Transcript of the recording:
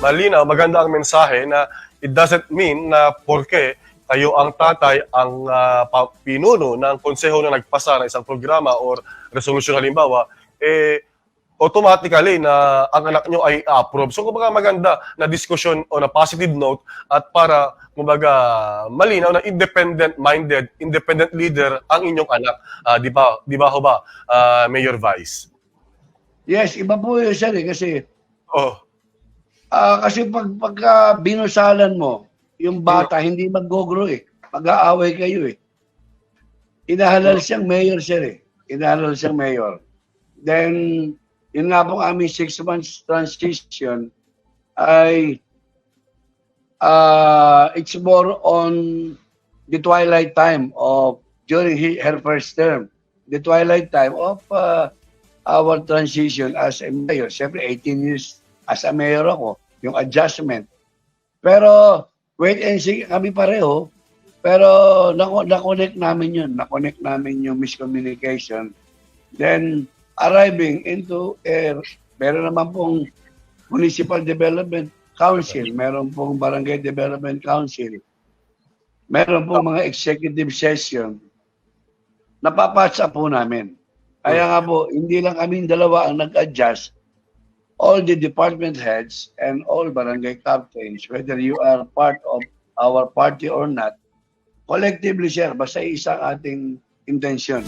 malinaw, maganda ang mensahe na it doesn't mean na porke kayo ang tatay, ang pa- pinuno ng konseho na nagpasa ng isang programa or resolution halimbawa, eh, automatically na ang anak nyo ay approve. So, kumbaga maganda na discussion on a positive note at para, kumbaga, malinaw na independent-minded, independent leader ang inyong anak. Ah, di ba, di ba ho ba, ah, Mayor Vice? Yes, iba po yun, sir, eh, kasi Oh, Ah, kasi pag pagka binusalan mo, yung bata hindi mag-grow eh. Mag-aaway kayo eh. Inahalal siyang mayor, sir eh. Inahalal siyang mayor. Then, yun nga pong aming six months transition ay uh, it's more on the twilight time of during he, her first term. The twilight time of uh, our transition as a mayor. Siyempre, 18 years as a mayor ako, yung adjustment. Pero, wait and see, kami pareho. Pero, na-connect namin yun. Na-connect namin yung miscommunication. Then, arriving into a, meron naman pong Municipal Development Council, meron pong Barangay Development Council, meron pong mga executive session, napapatsa po namin. Kaya nga po, hindi lang kami dalawa ang nag-adjust, all the department heads and all barangay captains, whether you are part of our party or not, collectively, sir, basta isang ating intention.